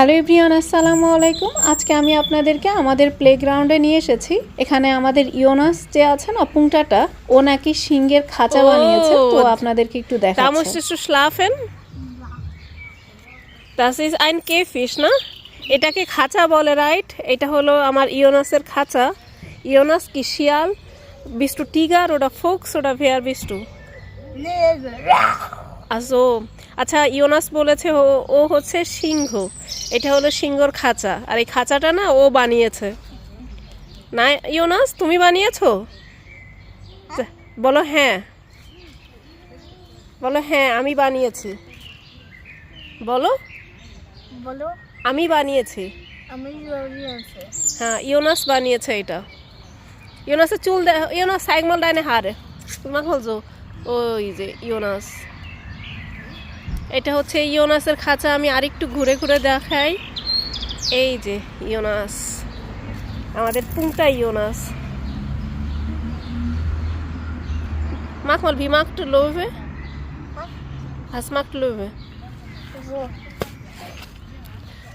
Hello everyone আসসালামু আলাইকুম। আজকে আমি আপনাদেরকে আমাদের প্লেগ্রাউন্ডে নিয়ে এসেছি। এখানে আমাদের ইয়োনাস যে আছে না পুংটাটা ও নাকি সিংহের খাঁচা বানিয়েছে। তো আপনাদেরকে একটু Da দেখাচ্ছি। musstest du schlafen? Das ist ein Käfig, না? এটাকে খাঁচা বলে রাইট এটা হলো আমার ইয়োনাসের খাঁচা। ইয়োনাস কি শিয়াল? bist du Tiger oder Fuchs oder wer du? আচ্ছা ইয়োনাস বলেছে ও ও হচ্ছে সিংহ। এটা হলো সিংহর খাঁচা। আর এই খাঁচাটা না ও বানিয়েছে। না ইয়োনাস তুমি বানিয়েছো? বলো হ্যাঁ। বলো হ্যাঁ আমি বানিয়েছি। বলো। বলো। আমি বানিয়েছি। আমি হ্যাঁ ইয়োনাস বানিয়েছে এটা। ইয়োনাসের চুল দে ইয়োনাস সাইকমাল ডাইনে হারে। তোমাকে বলছো ওই যে ইয়োনাস এটা হচ্ছে ইয়োনাসের খাঁচা আমি আরেকটু ঘুরে ঘুরে দেখাই। এই যে ইয়োনাস আমাদের পুংটা ইয়োনাস মাখ মাল ভি লোভে। হাস মাখ টু লোভে।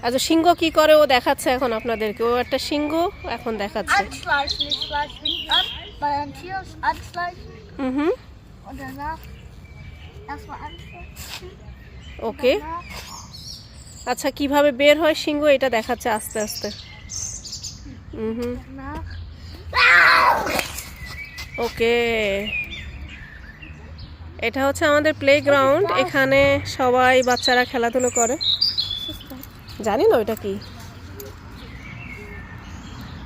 আচ্ছা সিংহ কি করে? ও দেখাচ্ছে এখন আপনাদেরকে। ও একটা সিংহ এখন দেখাচ্ছে। Anschleichen হুম ওকে। আচ্ছা কীভাবে বের হয় সিংহ? এটা দেখাচ্ছে আস্তে আস্তে। হুম। ওকে। এটা হচ্ছে আমাদের প্লেগ্রাউন্ড এখানে সবাই বাচ্চারা খেলাধুলো করে। জানি না ওইটা কি।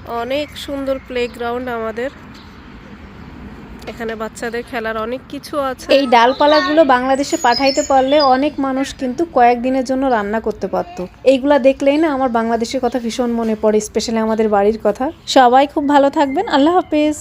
অনেক সুন্দর প্লেগ্রাউন্ড আমাদের। এখানে বাচ্চাদের খেলার অনেক কিছু আছে। এই ডালপালাগুলো বাংলাদেশে পাঠাইতে পারলে অনেক মানুষ কিন্তু কয়েকদিনের জন্য রান্না করতে পারতো। এইগুলা দেখলেই না আমার বাংলাদেশের কথা ভীষণ মনে পড়ে স্পেশালি আমাদের বাড়ির কথা। সবাই খুব ভালো থাকবেন, আল্লাহ হাফেজ।